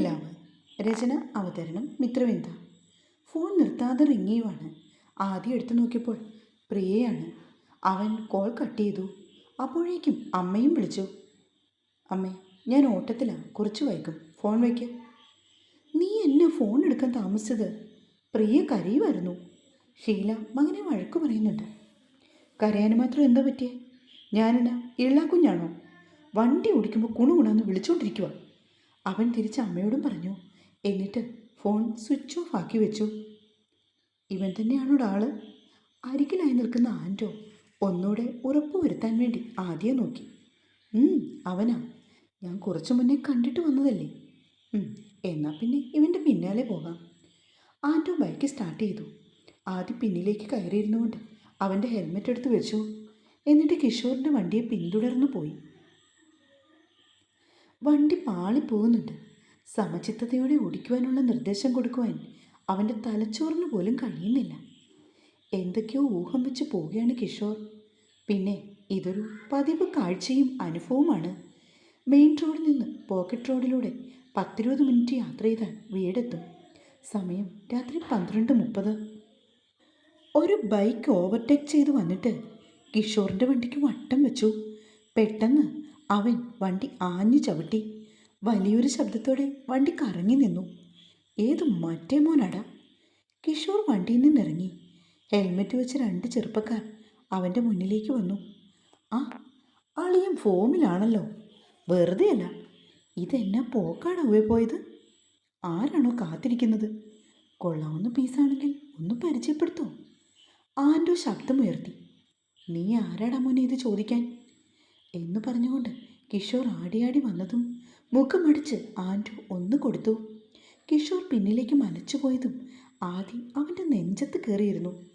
നിലാവ് രചന അവതരണം മിത്രവിന്ദ. ഫോൺ നിർത്താതെ റിങ്ങിയുമാണ് ആദ്യം എടുത്തു നോക്കിയപ്പോൾ പ്രിയയാണ്. അവൻ കോൾ കട്ട് ചെയ്തു. അപ്പോഴേക്കും അമ്മയും വിളിച്ചു. അമ്മേ ഞാൻ ഓട്ടത്തിലാണ് കുറച്ച് വൈകും. ഫോൺ വയ്ക്ക്. നീ എന്നെ ഫോൺ എടുക്കാൻ താമസിച്ചത്? പ്രിയ കരയുമായിരുന്നു ഷീല മകനെ വഴക്ക് പറയുന്നുണ്ട്. കരയാൻ മാത്രം എന്താ പറ്റിയേ? ഞാനെന്നാ ഇള്ളാക്കുഞ്ഞാണോ വണ്ടി ഓടിക്കുമ്പോൾ കുണുകുണാന്ന് വിളിച്ചുകൊണ്ടിരിക്കുക അവൻ തിരിച്ച് അമ്മയോടും പറഞ്ഞു എന്നിട്ട് ഫോൺ സ്വിച്ച് ഓഫ് ആക്കി വെച്ചു. ഇവൻ തന്നെയാണ് ആൾ? അരികിലായി നിൽക്കുന്ന ആന്റോ ഒന്നുകൂടെ ഉറപ്പ് വരുത്താൻ വേണ്ടി ആദ്യം നോക്കി. "ഉം, അവനാ. ഞാൻ കുറച്ചു മുന്നേ കണ്ടിട്ട് വന്നതല്ലേ. എന്നാൽ എന്നാ പിന്നെ ഇവന്റെ പിന്നാലെ പോകാം. ആന്റോ ബൈക്ക് സ്റ്റാർട്ട് ചെയ്തു. ആദ്യം പിന്നിലേക്ക് കയറിയിരുന്നുകൊണ്ട് അവന്റെ ഹെൽമെറ്റ് എടുത്ത് വെച്ചു. എന്നിട്ട് കിഷോറിന്റെ വണ്ടിയെ പിന്തുടർന്നു പോയി. വണ്ടി പാളിപ്പോകുന്നുണ്ട്. സമചിത്തതയോടെ ഓടിക്കുവാനുള്ള നിർദ്ദേശം കൊടുക്കുവാൻ അവന്റെ തലച്ചോറിന് പോലും കഴിയുന്നില്ല. എന്തൊക്കെയോ ഊഹം വെച്ച് പോവുകയാണ് കിഷോർ. പിന്നെ ഇതൊരു പതിവ് കാഴ്ചയും അനുഭവമാണ് മെയിൻ റോഡിൽ നിന്ന് പോക്കറ്റ് റോഡിലൂടെ പത്തിരുപത് മിനിറ്റ് യാത്ര ചെയ്താൽ വീടെത്തും. സമയം രാത്രി പന്ത്രണ്ട് മുപ്പത്. ഒരു ബൈക്ക് ഓവർടേക്ക് ചെയ്ത് വന്നിട്ട് കിഷോറിന്റെ വണ്ടിക്ക് വട്ടം വെച്ചു. പെട്ടെന്ന് അവൻ വണ്ടി ആഞ്ഞു ചവിട്ടി. വലിയൊരു ശബ്ദത്തോടെ വണ്ടി കറങ്ങി നിന്നു. ഏത് മറ്റേ മോനാടാ? കിഷോർ വണ്ടിയിൽ നിന്നിറങ്ങി. ഹെൽമെറ്റ് വെച്ച് രണ്ട് ചെറുപ്പക്കാർ അവന്റെ മുന്നിലേക്ക് വന്നു. ആ അളിയൻ ഫോമിലാണല്ലോ. വെറുതെ അല്ല ഇതെന്നാ പോക്കാണ് ഉവേ പോയത്? ആരാണോ കാത്തിരിക്കുന്നത്? കൊള്ളാവുന്ന പീസാണെങ്കിൽ ഒന്ന് പരിചയപ്പെടുത്തോ. ആന്റെ ശബ്ദമുയർത്തി. നീ ആരാടാ മോനെ ഇത് ചോദിക്കാൻ? എന്ന് പറഞ്ഞുകൊണ്ട് കിഷോർ ആടിയാടി വന്നതും മുഖമടിച്ച് ആന്റു ഒന്ന് കൊടുത്തു. കിഷോർ പിന്നിലേക്ക് മനച്ചുപോയതും ആദി അവന്റെ നെഞ്ചത്ത് കയറിയിരുന്നു.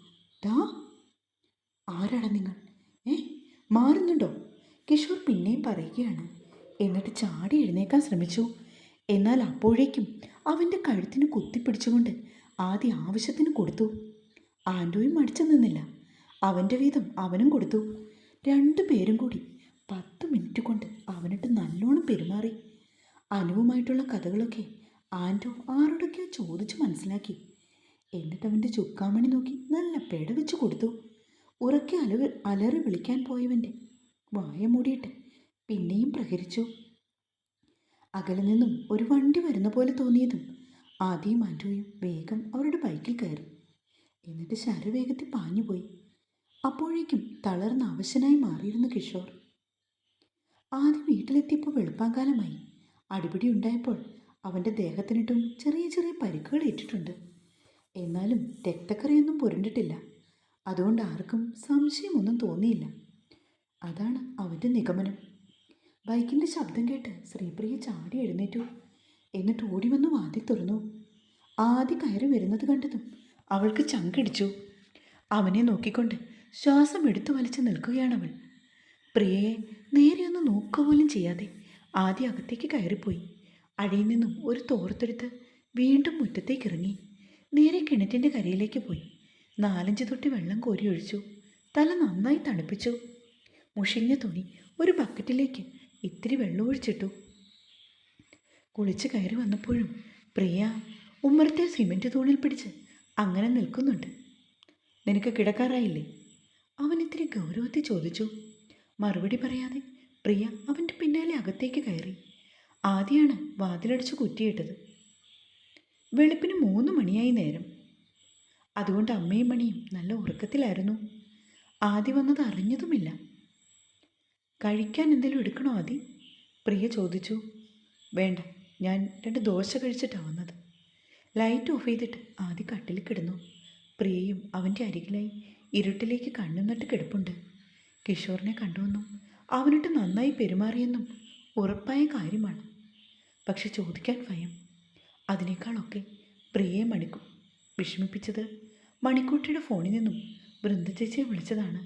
ഡാ ആരാണ് നിങ്ങൾ? ഏ മാറുന്നുണ്ടോ? കിഷോർ പിന്നെയും പറയുകയാണ്. എന്നിട്ട് ചാടി എഴുന്നേക്കാൻ ശ്രമിച്ചു. എന്നാൽ അപ്പോഴേക്കും അവന്റെ കഴുത്തിന് കുത്തിപ്പിടിച്ചുകൊണ്ട് ആദ്യ ആവശ്യത്തിന് കൊടുത്തു. ആന്റോയും മടിച്ചു നിന്നില്ല. അവന്റെ വീതം അവനും കൊടുത്തു. രണ്ടു പേരും കൂടി പത്ത് മിനിറ്റ് കൊണ്ട് അവനിട്ട് നല്ലോണം പെരുമാറി. അനുവുമായിട്ടുള്ള കഥകളൊക്കെ ആന്റോ ആരോടൊക്കെയോ ചോദിച്ചു മനസ്സിലാക്കി. എന്നിട്ട് അവന്റെ ചുക്കാമണി നോക്കി നല്ല പെട വെച്ച് കൊടുത്തു. ഉറക്കെ അലവ് അലറി വിളിക്കാൻ പോയവന്റെ വായ മൂടിയിട്ട് പിന്നെയും പ്രഹരിച്ചു. അകലെ നിന്നും ഒരു വണ്ടി വരുന്ന പോലെ തോന്നിയതും ആദ്യം ആന്റോയും വേഗം അവരുടെ ബൈക്കിൽ കയറി. എന്നിട്ട് ശരവേഗത്തിൽ പാഞ്ഞുപോയി. അപ്പോഴേക്കും തളർന്ന അവശനായി മാറിയിരുന്നു കിഷോർ. ആദ്യം വീട്ടിലെത്തിയപ്പോൾ വെളുപ്പാങ്കാലമായി. അടിപിടി ഉണ്ടായപ്പോൾ അവന്റെ ദേഹത്തിനിട്ടും ചെറിയ ചെറിയ പരിക്കുകൾ ഏറ്റിട്ടുണ്ട്. എന്നാലും രക്തക്കറിയൊന്നും പുരണ്ടിട്ടില്ല. അതുകൊണ്ട് ആർക്കും സംശയമൊന്നും തോന്നിയില്ല. അതാണ് അവന്റെ നിഗമനം. ബൈക്കിന്റെ ശബ്ദം കേട്ട് ശ്രീപ്രിയ ചാടി എഴുന്നേറ്റു. എന്നിട്ട് ഓടി വന്നു വാതി തുറന്നു. ആദ്യ കയറി വരുന്നത് കണ്ടതും അവൾക്ക് ചങ്കിടിച്ചു. അവനെ നോക്കിക്കൊണ്ട് ശ്വാസം എടുത്തു വലിച്ചു നിൽക്കുകയാണവൾ. പ്രിയയെ നേരെയൊന്ന് നോക്കുക പോലും ചെയ്യാതെ ആദ്യം അകത്തേക്ക് കയറിപ്പോയി. അഴയിൽ നിന്നും ഒരു തോർത്തെടുത്ത് വീണ്ടും മുറ്റത്തേക്ക് ഇറങ്ങി. നേരെ കിണറ്റിന്റെ കരയിലേക്ക് പോയി. നാലഞ്ച് തൊട്ടി വെള്ളം കോരി ഒഴിച്ചു. തല നന്നായി തണുപ്പിച്ചു. മുഷിഞ്ഞ തുണി ഒരു ബക്കറ്റിലേക്ക് ഇത്തിരി വെള്ളം ഒഴിച്ചിട്ടു. കുളിച്ച് കയറി വന്നപ്പോഴും പ്രിയ ഉമ്മറത്തെ സിമെന്റ് തൂണിൽ പിടിച്ച് അങ്ങനെ നിൽക്കുന്നുണ്ട്. നിനക്ക് കിടക്കാറായില്ലേ? അവൻ ഇത്തിരി ഗൗരവത്തിൽ ചോദിച്ചു. മറുപടി പറയാതെ പ്രിയ അവന്റെ പിന്നാലെ അകത്തേക്ക് കയറി. ആദ്യമാണ് വാതിലടിച്ച് കുറ്റിയിട്ടത്. വെളുപ്പിന് മൂന്ന് മണിയായി നേരം. അതുകൊണ്ട് അമ്മയും മണിയും നല്ല ഉറക്കത്തിലായിരുന്നു. ആദ്യം വന്നത് അറിഞ്ഞതുമില്ല. കഴിക്കാൻ എന്തെങ്കിലും എടുക്കണോ ആദി? പ്രിയ ചോദിച്ചു. വേണ്ട ഞാൻ രണ്ട് ദോശ കഴിച്ചിട്ടാണ് വന്നത്. ലൈറ്റ് ഓഫ് ചെയ്തിട്ട് ആദ്യം കട്ടിൽ കിടന്നു. പ്രിയയും അവന്റെ അരികിലായി ഇരുട്ടിലേക്ക് കണ്ണുനട്ട് കിടപ്പുണ്ട്. കിഷോറിനെ കണ്ടുവെന്നും. അവനിട്ട് നന്നായി പെരുമാറിയെന്നും ഉറപ്പായ കാര്യമാണ്. പക്ഷെ ചോദിക്കാൻ ഭയം. അതിനേക്കാളൊക്കെ പ്രിയയെ മണിക്കു വിഷമിപ്പിച്ചത് മണിക്കൂട്ടിയുടെ ഫോണിൽ നിന്നും വൃന്ദ ചേച്ചിയെ വിളിച്ചതാണ്.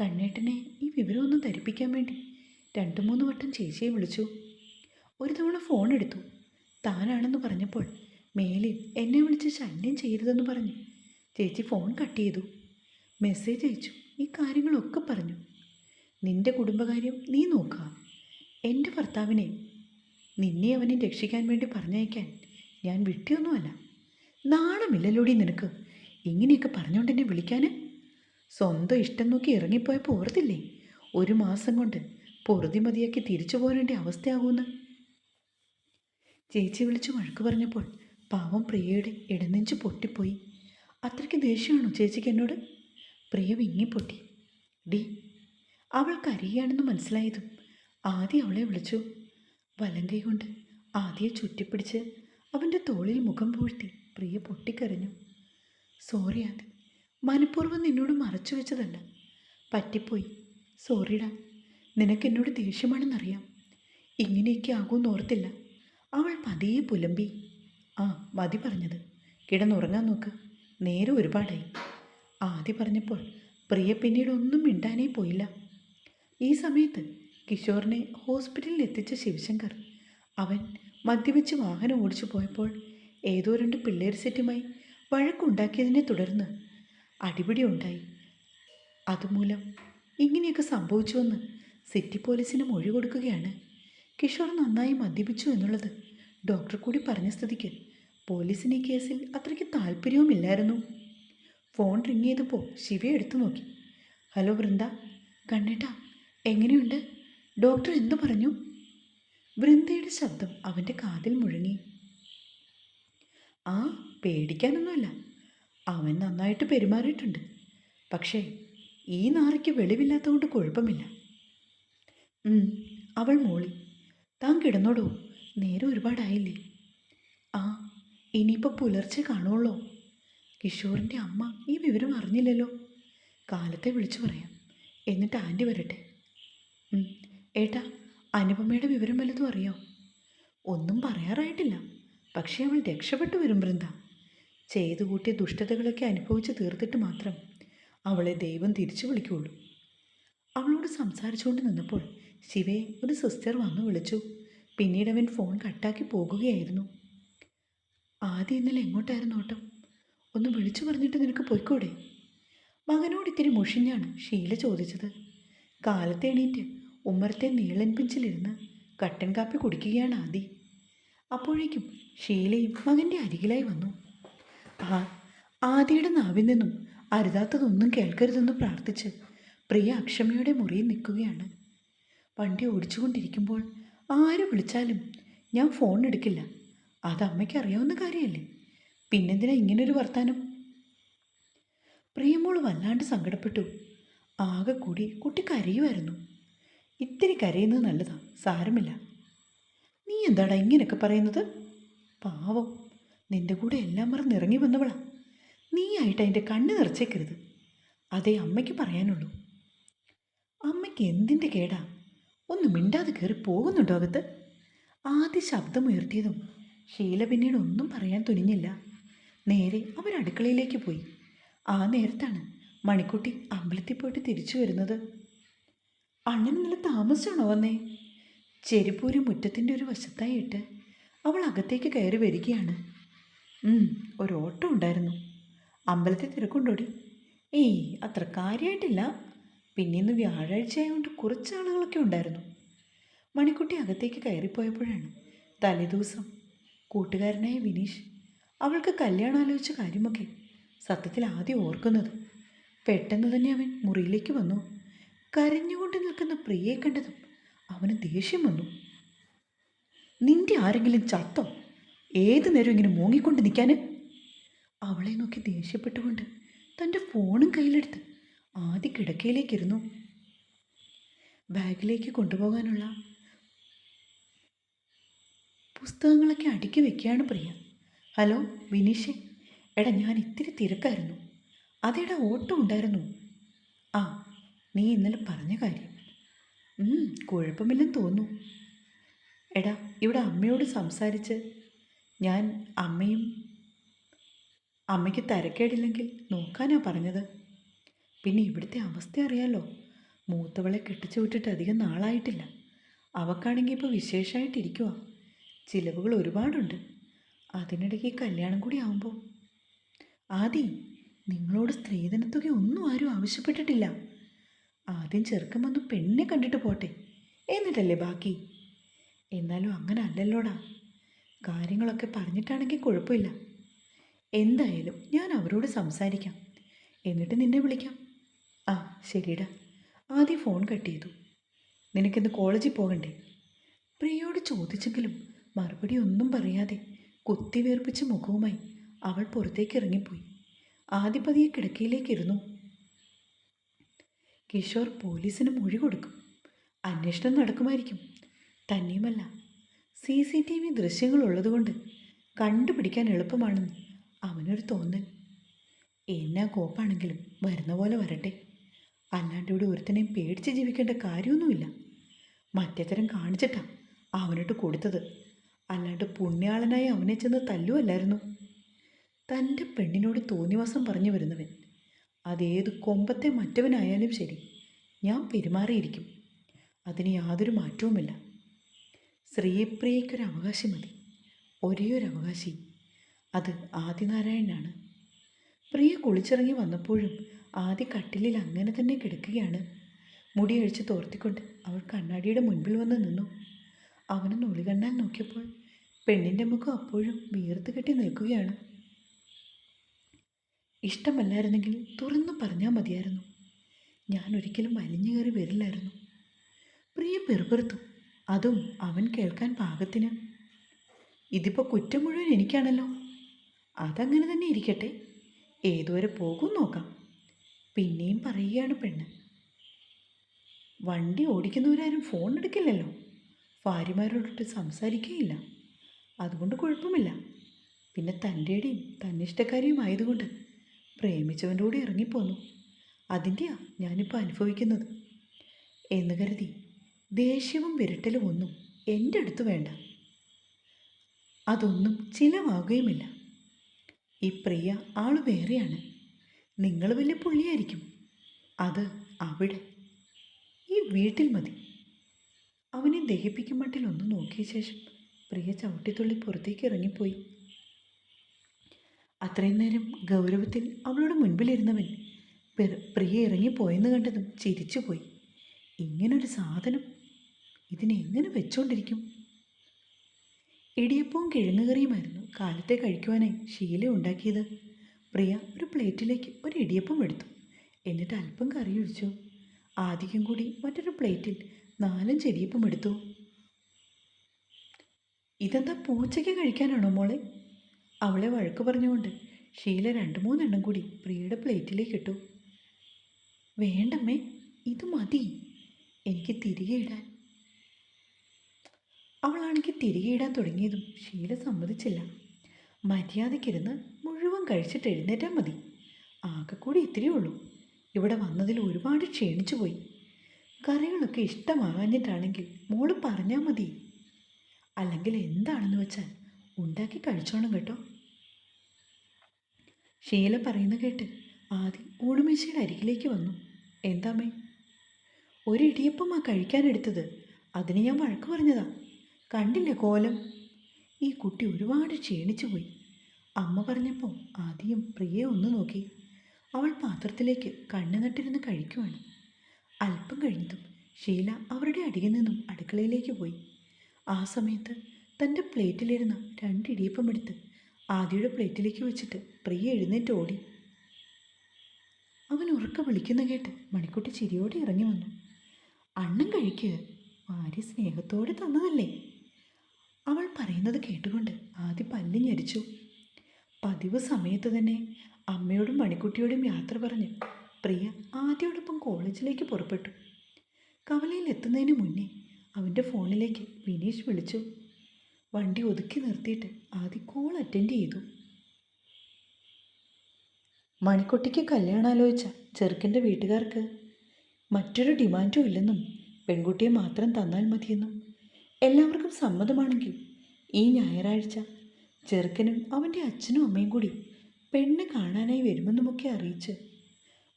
കണ്ണേട്ടനെ ഈ വിവരമൊന്നും ധരിപ്പിക്കാൻ വേണ്ടി രണ്ട് മൂന്ന് വട്ടം ചേച്ചിയെ വിളിച്ചു. ഒരു തവണ ഫോൺ എടുത്തു. താനാണെന്ന് പറഞ്ഞപ്പോൾ മേലിൽ എന്നെ വിളിച്ച് ശല്യം ചെയ്യരുതെന്ന് പറഞ്ഞു ചേച്ചി ഫോൺ കട്ട് ചെയ്തു. മെസ്സേജ് അയച്ചു. ഈ കാര്യങ്ങളൊക്കെ പറഞ്ഞു. നിന്റെ കുടുംബകാര്യം നീ നോക്കുക എന്റെ ഭർത്താവിനെ നിന്നെ അവനെ രക്ഷിക്കാൻ വേണ്ടി പറഞ്ഞയക്കാൻ ഞാൻ വിട്ടിയൊന്നുമല്ല. നാണമില്ലല്ലോടി നിനക്ക്. ഇങ്ങനെയൊക്കെ പറഞ്ഞുകൊണ്ട് എന്നെ വിളിക്കാൻ സ്വന്തം ഇഷ്ടം നോക്കി ഇറങ്ങിപ്പോയപ്പോൾ ഓർത്തില്ലേ? ഒരു മാസം കൊണ്ട് പൊറുതി മതിയാക്കി തിരിച്ചു പോരേണ്ട അവസ്ഥയാകുമെന്ന് ചേച്ചി വിളിച്ച് വഴക്ക് പറഞ്ഞപ്പോൾ പാവം പ്രിയയുടെ ഇടനെഞ്ച് പൊട്ടിപ്പോയി. അത്രയ്ക്ക് ദേഷ്യമാണോ ചേച്ചിക്ക് എന്നോട്? പ്രിയ വിങ്ങിപ്പൊട്ടി. ഡി അവൾ കരയുകയാണെന്ന് മനസ്സിലായതും ആദ്യം അവളെ വിളിച്ചു. വലങ്കൈ കൊണ്ട് ആദ്യം ചുറ്റിപ്പിടിച്ച് അവന്റെ തോളിൽ മുഖം പൂഴ്ത്തി പ്രിയ പൊട്ടിക്കരഞ്ഞു. സോറി ആദ്യ മനഃപൂർവം നിന്നോട് മറച്ചു വെച്ചതല്ല. പറ്റിപ്പോയി. സോറിടാ നിനക്കെന്നോട് ദേഷ്യമാണെന്നറിയാം. ഇങ്ങനെയൊക്കെ ആകുമെന്ന് ഓർത്തില്ല. അവൾ പതിയെ പുലമ്പി. ആ മതി പറഞ്ഞത്. കിടന്നുറങ്ങാൻ നോക്ക്. നേരെ ഒരുപാടായി. ആദ്യം പറഞ്ഞപ്പോൾ പ്രിയ പിന്നീട് ഒന്നും മിണ്ടാനേ പോയില്ല. ഈ സമയത്ത് കിഷോറിനെ ഹോസ്പിറ്റലിൽ എത്തിച്ച ശിവശങ്കർ അവൻ മദ്യപിച്ച് വാഹനം ഓടിച്ചു പോയപ്പോൾ ഏതോ രണ്ട് പിള്ളേർ സെറ്റുമായി വഴക്കുണ്ടാക്കിയതിനെ തുടർന്ന് അടിപിടി ഉണ്ടായി. അതുമൂലം ഇങ്ങനെയൊക്കെ സംഭവിച്ചുവെന്ന് സിറ്റി പോലീസിന് മൊഴി കൊടുക്കുകയാണ്. കിഷോർ നന്നായി മദ്യപിച്ചു എന്നുള്ളത് ഡോക്ടർ കൂടി പറഞ്ഞ സ്ഥിതിക്ക് പോലീസിന് ഈ കേസിൽ അത്രയ്ക്ക് താല്പര്യവുമില്ലായിരുന്നു. ഫോൺ റിങ് ചെയ്തപ്പോൾ ശിവ എടുത്തു നോക്കി. ഹലോ വൃന്ദ കണ്ണേട്ടാ എങ്ങനെയുണ്ട്? ഡോക്ടർ എന്തു പറഞ്ഞു? വൃന്ദയുടെ ശബ്ദം അവന്റെ കാതിൽ മുഴങ്ങി. ആ പേടിക്കാനൊന്നുമില്ല. അവൻ നന്നായിട്ട് പെരുമാറിയിട്ടുണ്ട്. പക്ഷേ ഈ നാറയ്ക്ക് വെളിവില്ലാത്തതുകൊണ്ട് കുഴപ്പമില്ല. അവൾ മോളി. താൻ കിടന്നോടോ? നേരം ഒരുപാടായില്ലേ. ആ ഇനിയിപ്പോൾ പുലർച്ചെ കാണുള്ളോ കിഷോറിന്റെ അമ്മ ഈ വിവരം അറിഞ്ഞില്ലല്ലോ. കാലത്തെ വിളിച്ചു പറയാം. എന്നിട്ട് ആന്റി വരട്ടെ. ഏട്ടാ അനുപമയുടെ വിവരം വല്ലതും അറിയോ? ഒന്നും പറയാറായിട്ടില്ല. പക്ഷേ അവൾ രക്ഷപ്പെട്ടു വരും വൃന്ദ. ചെയ്തു കൂട്ടിയ ദുഷ്ടതകളൊക്കെ അനുഭവിച്ച് തീർത്തിട്ട് മാത്രം അവളെ ദൈവം തിരിച്ചു വിളിക്കുകയുള്ളൂ അവളോട് സംസാരിച്ചുകൊണ്ട് നിന്നപ്പോൾ ശിവയെ ഒരു സിസ്റ്റർ വന്നു വിളിച്ചു. പിന്നീട് അവൻ ഫോൺ കട്ടാക്കി പോകുകയായിരുന്നു. ആദ്യം ഇന്നലെ എങ്ങോട്ടായിരുന്നു ഓട്ടം? ഒന്ന് വിളിച്ചു പറഞ്ഞിട്ട് നിനക്ക് പോയിക്കൂടെ? മകനോട് ഇത്തിരി മുഷിഞ്ഞാണ് ഷീല ചോദിച്ചത്. കാലത്തെ എണീറ്റ് ഉമ്മറത്തെ നീളൻ പിഞ്ചിലിരുന്ന് കട്ടൻ കാപ്പി കുടിക്കുകയാണ് ആദി. അപ്പോഴേക്കും ഷീലയും മകന്റെ അരികിലായി വന്നു. ആ ആദിയുടെ നാവിൽ നിന്നും അരുതാത്തതൊന്നും കേൾക്കരുതെന്ന് പ്രാർത്ഥിച്ച് പ്രിയ അക്ഷമയുടെ മുറിയിൽ നിൽക്കുകയാണ്. വണ്ടി ഓടിച്ചുകൊണ്ടിരിക്കുമ്പോൾ ആര് വിളിച്ചാലും ഞാൻ ഫോൺ എടുക്കില്ല. അത് അമ്മയ്ക്ക് അറിയാവുന്ന കാര്യമല്ലേ? പിന്നെന്തിനാ ഇങ്ങനൊരു വർത്താനം? പ്രിയമോൾ വല്ലാണ്ട് സങ്കടപ്പെട്ടു. ആകെ കൂടി കുട്ടി കരയുമായിരുന്നു ഇത്തിരി കരയുന്നത് നല്ലതാ സാരമില്ല. നീ എന്താടാ ഇങ്ങനെയൊക്കെ പറയുന്നത്? പാവം നിന്റെ കൂടെ എല്ലാം മറന്ന് ഇറങ്ങി വന്നവളാ. നീ ആയിട്ട് അതിന്റെ കണ്ണ് നിറച്ചേക്കരുത്. അതേ അമ്മയ്ക്ക് പറയാനുള്ളൂ. അമ്മയ്ക്ക് എന്തിന്റെ കേടാ? ഒന്ന് മിണ്ടാതെ കയറി പോകുന്നുണ്ടോ അകത്ത്? ആദ്യ ശബ്ദമുയർത്തിയതും ഷീല പിന്നീട് ഒന്നും പറയാൻ തുനിഞ്ഞില്ല. നേരെ അവൻ അടുക്കളയിലേക്ക് പോയി. ആ നേരത്താണ് മണിക്കുട്ടി അമ്പലത്തിൽ പോയിട്ട് തിരിച്ചു വരുന്നത്. അണ്ണൻ ഇന്നലെ താമസിച്ചാണോ വന്നേ? ചെരിപ്പൂരി മുറ്റത്തിന്റെ ഒരു വശത്തായി ഇട്ട് അവൾ അകത്തേക്ക് കയറി വരികയാണ്. ഒരു ഓട്ടം ഉണ്ടായിരുന്നു. അമ്പലത്തിൽ തിരക്കൊണ്ടോടി? ഏയ് അത്ര കാര്യമായിട്ടില്ല പിന്നെ ഇന്ന് വ്യാഴാഴ്ച ആയതുകൊണ്ട് കുറച്ച് ആളുകളൊക്കെ ഉണ്ടായിരുന്നു. മണിക്കുട്ടി അകത്തേക്ക് കയറിപ്പോയപ്പോഴാണ് തലേദിവസം കൂട്ടുകാരനായ വിനീഷ് അവൾക്ക് കല്യാണം ആലോചിച്ച കാര്യമൊക്കെ സത്യത്തിൽ ആദ്യം ഓർക്കുന്നത്. പെട്ടെന്ന് തന്നെ അവൻ മുറിയിലേക്ക് വന്നു. കരഞ്ഞുകൊണ്ട് നിൽക്കുന്ന പ്രിയയെ കണ്ടതും അവന് ദേഷ്യം വന്നു. നിന്റെ ആരെങ്കിലും ചത്തോ? ഏതു നേരം ഇങ്ങനെ മൂങ്ങിക്കൊണ്ട് നിൽക്കാൻ അവളെ നോക്കി ദേഷ്യപ്പെട്ടുകൊണ്ട് തന്റെ ഫോണും കയ്യിലെടുത്ത് ആദ്യ കിടക്കയിലേക്കിരുന്നു. ബാഗിലേക്ക് കൊണ്ടുപോകാനുള്ള പുസ്തകങ്ങളൊക്കെ അടുക്കി വെക്കുകയാണ് പ്രിയ. ഹലോ വിനീഷേ. എടാ ഞാൻ ഇത്തിരി തിരക്കായിരുന്നു. അതേടാ ഓട്ടം ഉണ്ടായിരുന്നു. ആ നീ ഇന്നലെ പറഞ്ഞ കാര്യം. കുഴപ്പമില്ലെന്ന് തോന്നുന്നു. എടാ ഇവിടെ അമ്മയോട് സംസാരിച്ച് ഞാൻ അമ്മയും അമ്മയ്ക്ക് തരക്കേടില്ലെങ്കിൽ നോക്കാനാ പറഞ്ഞത്. പിന്നെ ഇവിടുത്തെ അവസ്ഥ അറിയാലോ. മൂത്തവളെ കെട്ടിച്ചു വിട്ടിട്ട് അധികം നാളായിട്ടില്ല. അവക്കാണെങ്കിൽ ഇപ്പോൾ വിശേഷമായിട്ടിരിക്കുക ചിലവുകൾ ഒരുപാടുണ്ട്. അതിനിടയ്ക്ക് കല്യാണം കൂടി ആവുമ്പോൾ ആദി നിങ്ങളോട് സ്ത്രീധനത്തുക ഒന്നും ആരും ആവശ്യപ്പെട്ടിട്ടില്ല. ആദ്യം ചെറുക്കം വന്ന് പെണ്ണെ കണ്ടിട്ട് പോട്ടെ. എന്നിട്ടല്ലേ ബാക്കി? എന്നാലും അങ്ങനെ അല്ലല്ലോടാ. കാര്യങ്ങളൊക്കെ പറഞ്ഞിട്ടാണെങ്കിൽ കുഴപ്പമില്ല. എന്തായാലും ഞാൻ അവരോട് സംസാരിക്കാം. എന്നിട്ട് നിന്നെ വിളിക്കാം. ആ ശരിടാ ആദ്യം ഫോൺ കട്ട് ചെയ്തു. നിനക്കിന്ന് കോളേജിൽ പോകണ്ടേ? പ്രിയയോട് ചോദിച്ചെങ്കിലും മറുപടി ഒന്നും പറയാതെ കുത്തിവേർപ്പിച്ച മുഖവുമായി അവൾ പുറത്തേക്ക് ഇറങ്ങിപ്പോയി ആദിപതിയെ കിടക്കയിലേക്ക് കിടക്കയിലേക്കിരുന്നു. കിഷോർ പോലീസിന് മൊഴി കൊടുക്കും. അന്വേഷണം നടക്കുമായിരിക്കും. തന്നെയുമല്ല സി സി ടി വി ദൃശ്യങ്ങളുള്ളതുകൊണ്ട് കണ്ടുപിടിക്കാൻ എളുപ്പമാണെന്ന് അവനൊരു തോന്നൽ. എന്നാ കോപ്പാണെങ്കിലും വരുന്ന പോലെ വരട്ടെ. അല്ലാണ്ട് ഇവിടെ ഒരുത്തനെയും പേടിച്ച് ജീവിക്കേണ്ട കാര്യമൊന്നുമില്ല. മറ്റേതരം കാണിച്ചിട്ടാണ് അവനിട്ട് കൊടുത്തത്. അല്ലാണ്ട് പുണ്യാളനായി അവനെ ചെന്ന് തല്ലുമല്ലായിരുന്നു തന്റെ പെണ്ണിനോട് തോന്നിവാസം പറഞ്ഞു വരുന്നവൻ അതേത് കൊമ്പത്തെ മറ്റവനായാലും ശരി ഞാൻ പെരുമാറിയിരിക്കും. അതിന് യാതൊരു മാറ്റവുമില്ല. ശ്രീപ്രിയയ്ക്കൊരു അവകാശി മതി ഒരേ ഒരു അവകാശി അത് ആദിനാരായണനാണ്. പ്രിയ കുളിച്ചിറങ്ങി വന്നപ്പോഴും ആദ്യ കട്ടിലിൽ അങ്ങനെ തന്നെ കിടക്കുകയാണ്. മുടിയഴിച്ച് തോർത്തിക്കൊണ്ട് അവൾ കണ്ണാടിയുടെ മുൻപിൽ വന്ന് നിന്നു. അവന് കണ്ണാൻ നോക്കിയപ്പോൾ പെണ്ണിന്റെ മുഖം അപ്പോഴും വീർത്ത് കെട്ടി നിൽക്കുകയാണ്. ഇഷ്ടമല്ലായിരുന്നെങ്കിൽ തുറന്നു പറഞ്ഞാൽ മതിയായിരുന്നു. ഞാൻ ഒരിക്കലും വലിഞ്ഞു കയറി വരില്ലായിരുന്നു. പ്രിയ പെറുപെറുത്തു അതും അവൻ കേൾക്കാൻ പാകത്തിന്. ഇതിപ്പോൾ കുറ്റം മുഴുവൻ എനിക്കാണല്ലോ. അതങ്ങനെ തന്നെ ഇരിക്കട്ടെ. ഏതുവരെ പോകും നോക്കാം. പിന്നെയും പറയുകയാണ് പെണ്ണ്. വണ്ടി ഓടിക്കുന്നവരാരും ഫോൺ എടുക്കില്ലല്ലോ. ഭാര്യമാരോടൊട്ട് സംസാരിക്കുകയില്ല അതുകൊണ്ട് കുഴപ്പമില്ല. പിന്നെ തന്റെയുടെയും തന്നിഷ്ടക്കാരിയും ആയതുകൊണ്ട് പ്രേമിച്ചവന്റെ കൂടെ ഇറങ്ങിപ്പോന്നു. അതിന്റെയാ ഞാനിപ്പോൾ അനുഭവിക്കുന്നത്. എന്ന് കരുതി ദേഷ്യവും വിരട്ടലും ഒന്നും എന്റെ അടുത്ത് വേണ്ട. അതൊന്നും ചിലവാകുകയുമില്ല. ഈ പ്രിയ ആൾ വേറെയാണ്. നിങ്ങൾ വലിയ പുള്ളിയായിരിക്കും. അത് അവിടെ ഈ വീട്ടിൽ മതി. അവനെ ദഹിപ്പിക്കും മട്ടിൽ ഒന്ന് നോക്കിയ ശേഷം പ്രിയ ചവിട്ടിത്തുള്ളി പുറത്തേക്ക് ഇറങ്ങിപ്പോയി. അത്രയും നേരം ഗൗരവത്തിൽ അവളുടെ മുൻപിലിരുന്നവൻ പ്രിയ ഇറങ്ങിപ്പോയെന്ന് കണ്ടതും ചിരിച്ചുപോയി ഇങ്ങനൊരു സാധനം ഇതിനെങ്ങനെ വെച്ചോണ്ടിരിക്കും? ഇടിയപ്പവും കിഴങ്ങുകറിയുമായിരുന്നു കാലത്തെ കഴിക്കുവാനായി ശീല ഉണ്ടാക്കിയത്. പ്രിയ ഒരു പ്ലേറ്റിലേക്ക് ഒരു ഇടിയപ്പം എടുത്തു. എന്നിട്ട് അല്പം കറി ഒഴിച്ചു ആദ്യം കൂടി മറ്റൊരു പ്ലേറ്റിൽ നാലഞ്ച് ചെരിയപ്പം എടുത്തു. ഇതെന്താ പൂച്ചയ്ക്ക് കഴിക്കാനാണോ മോളെ? അവളെ വഴക്ക് പറഞ്ഞുകൊണ്ട് ഷീല രണ്ട് മൂന്നെണ്ണം കൂടി പ്രിയയുടെ പ്ലേറ്റിലേക്ക് ഇട്ടു. വേണ്ടമ്മേ ഇത് മതി. എനിക്ക് തിരികെ ഇടാൻ. അവളാണെങ്കിൽ തിരികെ ഇടാൻ തുടങ്ങിയതും ഷീല സമ്മതിച്ചില്ല. മര്യാദയ്ക്കിരുന്ന് മുഴുവൻ കഴിച്ചിട്ട് എഴുന്നേറ്റാൽ മതി. ആകെ കൂടി ഇത്തിരിയേ ഉള്ളൂ. ഇവിടെ വന്നതിൽ ഒരുപാട് ക്ഷീണിച്ചു പോയി കറികളൊക്കെ ഇഷ്ടമാകാഞ്ഞിട്ടാണെങ്കിൽ മോൾ പറഞ്ഞാൽ മതി. അല്ലെങ്കിൽ എന്താണെന്ന് വെച്ചാൽ ഉണ്ടാക്കി കഴിച്ചോണം കേട്ടോ. ഷീല പറയുന്ന കേട്ട് ആദ്യം ഊണുമേശയുടെ അരികിലേക്ക് വന്നു. എന്താമേ ഒരു ഇടിയപ്പമാ കഴിക്കാനെടുത്തത് അതിന് ഞാൻ വഴക്ക് പറഞ്ഞതാ. കണ്ടില്ലേ കോലം? ഈ കുട്ടി ഒരുപാട് ക്ഷീണിച്ചു പോയി. അമ്മ പറഞ്ഞപ്പോൾ ആദ്യം പ്രിയെ ഒന്ന് നോക്കി. അവൾ പാത്രത്തിലേക്ക് കണ്ണു നട്ടിരുന്ന് കഴിക്കുവാണ്. അല്പം കഴിഞ്ഞതും ഷീല അവരുടെ അടിയിൽ നിന്നും അടുക്കളയിലേക്ക് പോയി. ആ സമയത്ത് തന്റെ പ്ലേറ്റിലിരുന്ന രണ്ട് ഇടിയപ്പം എടുത്ത് ആദിയുടെ പ്ലേറ്റിലേക്ക് വെച്ചിട്ട് പ്രിയ എഴുന്നേറ്റ് ഓടി. അവൻ ഉറക്ക വിളിക്കുന്ന കേട്ട് മണിക്കുട്ടി ചിരിയോടെ ഇറങ്ങി വന്നു. അണ്ണം കഴിക്കുക ഭാര്യ സ്നേഹത്തോടെ തന്നതല്ലേ? അവൾ പറയുന്നത് കേട്ടുകൊണ്ട് ആദ്യ പല്ല് ഞരിച്ചു. പതിവ് സമയത്ത് തന്നെ അമ്മയോടും മണിക്കുട്ടിയോടും യാത്ര പറഞ്ഞ് പ്രിയ ആദ്യയോടൊപ്പം കോളേജിലേക്ക് പുറപ്പെട്ടു. കവലയിൽ എത്തുന്നതിന് മുന്നേ അവന്റെ ഫോണിലേക്ക് വിനീഷ് വിളിച്ചു. വണ്ടി ഒതുക്കി നിർത്തിയിട്ട് ആദ്യം കോൾ അറ്റൻഡ് ചെയ്തു. മണിക്കുട്ടിക്ക് കല്യാണം ആലോചിച്ച ചെറുക്കന്റെ വീട്ടുകാർക്ക് മറ്റൊരു ഡിമാൻഡും ഇല്ലെന്നും പെൺകുട്ടിയെ മാത്രം തന്നാൽ മതിയെന്നും എല്ലാവർക്കും സമ്മതമാണെങ്കിൽ ഈ ഞായറാഴ്ച ചെറുക്കനും അവന്റെ അച്ഛനും അമ്മയും കൂടി പെണ്ണ് കാണാനായി വരുമെന്നുമൊക്കെ അറിയിച്ച്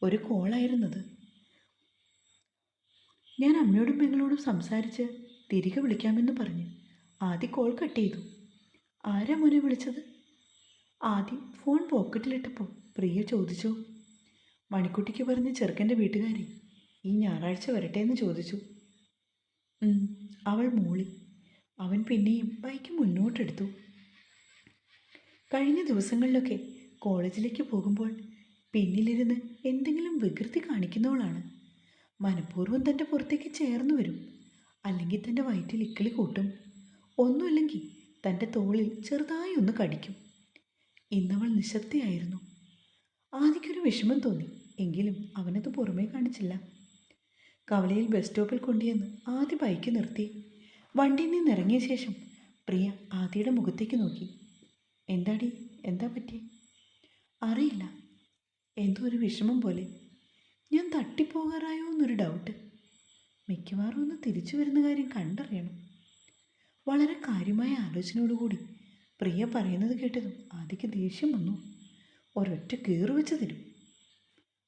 ഒരു കോളായിരുന്നത്. ഞാൻ അമ്മയോടും പെങ്ങളോടും സംസാരിച്ച് തിരികെ വിളിക്കാമെന്ന് പറഞ്ഞ് ആദ്യം കോൾ കട്ട് ചെയ്തു. ആരാ മോനെ വിളിച്ചത്? ആദ്യം ഫോൺ പോക്കറ്റിലിട്ടപ്പോൾ പ്രിയ ചോദിച്ചു. മണിക്കുട്ടിക്ക് പറഞ്ഞ ചെറുക്കന്റെ വീട്ടുകാരെ ഈ ഞായറാഴ്ച വരട്ടെ എന്ന് ചോദിച്ചു. അവൾ മൂളി. അവൻ പിന്നെയും ബൈക്ക് മുന്നോട്ടെടുത്തു. കഴിഞ്ഞ ദിവസങ്ങളിലൊക്കെ കോളേജിലേക്ക് പോകുമ്പോൾ പിന്നിലിരുന്ന് എന്തെങ്കിലും വികൃതി കാണിക്കുന്നവളാണ്. മനഃപൂർവം തന്റെ പുറത്തേക്ക് ചേർന്നു വരും. അല്ലെങ്കിൽ തന്റെ വയറ്റിൽ ഇക്കിളി കൂട്ടും. ഒന്നുമില്ലെങ്കിൽ തന്റെ തോളിൽ ചെറുതായി ഒന്ന് കടിക്കും. ഇന്നവൾ നിശബ്ദയായിരുന്നു. ആദിക്കൊരു വിഷമം തോന്നി. എങ്കിലും അവനത് പുറമേ കാണിച്ചില്ല. കവലയിൽ ബസ് സ്റ്റോപ്പിൽ കൊണ്ടുവന്ന് ആദ്യ ബൈക്ക് നിർത്തി. വണ്ടിയിൽ നിന്ന് ഇറങ്ങിയ ശേഷം പ്രിയ ആദിയുടെ മുഖത്തേക്ക് നോക്കി. എന്താടി? എന്താ പറ്റി അറിയില്ല. എന്തോ ഒരു വിഷമം പോലെ. ഞാൻ തട്ടിപ്പോകാറായോ എന്നൊരു ഡൗട്ട് മിക്കവാറും ഒന്ന് തിരിച്ചു വരുന്ന കാര്യം കണ്ടറിയണം. വളരെ കാര്യമായ ആലോചനയോടുകൂടി പ്രിയ പറയുന്നത് കേട്ടതും ആദ്യക്ക് ദേഷ്യം വന്നു. ഒരൊറ്റ കീറു വെച്ച് തരും.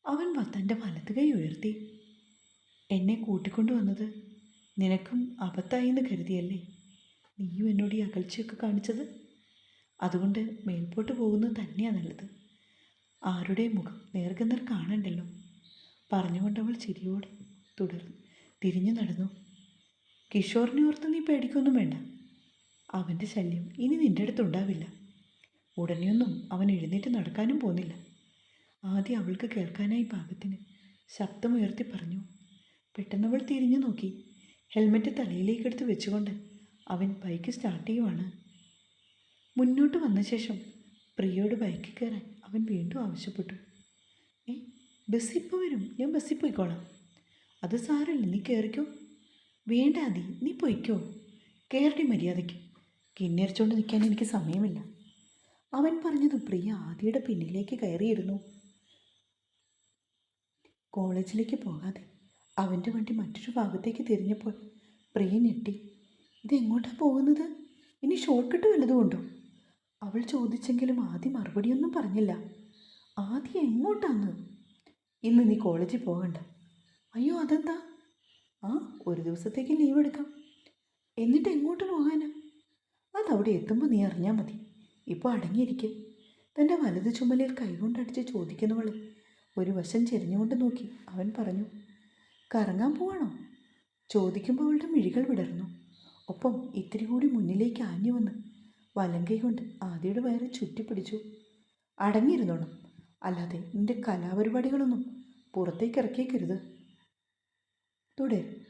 അവൻ തന്റെ വലത് കൈ ഉയർത്തി. എന്നെ കൂട്ടിക്കൊണ്ടുവന്നത് നിനക്കും അബദ്ധമായി എന്ന് കരുതിയല്ലേ? നീയും എന്നോട് ഈ അകൽച്ചയൊക്കെ കാണിച്ചത്? അതുകൊണ്ട് മേൽപോട്ട് പോകുന്നത് തന്നെയാണ് നല്ലത്. ആരുടെ മുഖം നേർക്കുനേർ കാണണ്ടല്ലോ? പറഞ്ഞുകൊണ്ടവൾ ചിരിയോടെ തുടർന്നു തിരിഞ്ഞു നടന്നു. കിഷോറിനെ ഓർത്ത് നീ പേടിക്കൊന്നും വേണ്ട. അവന്റെ ശല്യം ഇനി നിന്റെ അടുത്തുണ്ടാവില്ല. ഉടനെയൊന്നും അവൻ എഴുന്നേറ്റ് നടക്കാനും പോന്നില്ല ആദ്യം അവൾക്ക് കേൾക്കാനായി പാകത്തിന് ശബ്ദമുയർത്തി പറഞ്ഞു. പെട്ടെന്ന് അവൾ തിരിഞ്ഞു നോക്കി. ഹെൽമെറ്റ് തലയിലേക്കെടുത്ത് വെച്ചുകൊണ്ട് അവൻ ബൈക്ക് സ്റ്റാർട്ട് ചെയ്യുവാണ്. മുന്നോട്ട് വന്ന ശേഷം പ്രിയയോട് ബൈക്കിൽ കയറാൻ അവൻ വീണ്ടും ആവശ്യപ്പെട്ടു. ഏ ബസ്സിൽ ഇപ്പോൾ വരും. ഞാൻ ബസ്സിൽ പോയിക്കോളാം. അത് സാരമില്ല നീ കയറിക്കോ വേണ്ട അതി നീ പോയിക്കോ. കയറി മര്യാദയ്ക്ക്. കിന്നരിച്ചുകൊണ്ട് നിൽക്കാൻ എനിക്ക് സമയമില്ല. അവൻ പറഞ്ഞത് പ്രിയ ആദിയുടെ പിന്നിലേക്ക് കയറിയിരുന്നു. കോളേജിലേക്ക് പോകാതെ അവന്റെ വണ്ടി മറ്റൊരു ഭാഗത്തേക്ക് തിരിഞ്ഞപ്പോൾ പ്രിയ ഞെട്ടി. ഇതെങ്ങോട്ടാണ് പോകുന്നത്? ഇനി ഷോർട്ട് കട്ട് വല്ലതും ഉണ്ടോ? അവൾ ചോദിച്ചെങ്കിലും ആദ്യം മറുപടിയൊന്നും പറഞ്ഞില്ല. ആദ്യം എങ്ങോട്ടാന്ന്? ഇന്ന് നീ കോളേജിൽ പോകണ്ട. അയ്യോ അതെന്താ? ആ ഒരു ദിവസത്തേക്ക് ലീവ് എടുക്കാം. എന്നിട്ട് എങ്ങോട്ട് പോകാനാ? അതവിടെ എത്തുമ്പോൾ നീ അറിഞ്ഞാൽ മതി. ഇപ്പോൾ അടങ്ങിയിരിക്കെ. തന്റെ വലത് ചുമലിൽ കൈകൊണ്ടടിച്ച് ചോദിക്കുന്നവൾ ഒരു വശം ചെരിഞ്ഞുകൊണ്ട് നോക്കി. അവൻ പറഞ്ഞു കറങ്ങാൻ പോവാണോ? ചോദിക്കുമ്പോൾ അവളുടെ മിഴികൾ വിടർന്നു. ഒപ്പം ഇത്തിരി കൂടി മുന്നിലേക്ക് ആഞ്ഞു വന്ന് വലങ്കൈ കൊണ്ട് ആദിയുടെ വയറ് ചുറ്റിപ്പിടിച്ചു. അടങ്ങിയിരുന്നോണം. അല്ലാതെ നിന്റെ കലാപരിപാടികളൊന്നും പുറത്തേക്ക് ഇറക്കിയേക്കരുത്. തുടരും.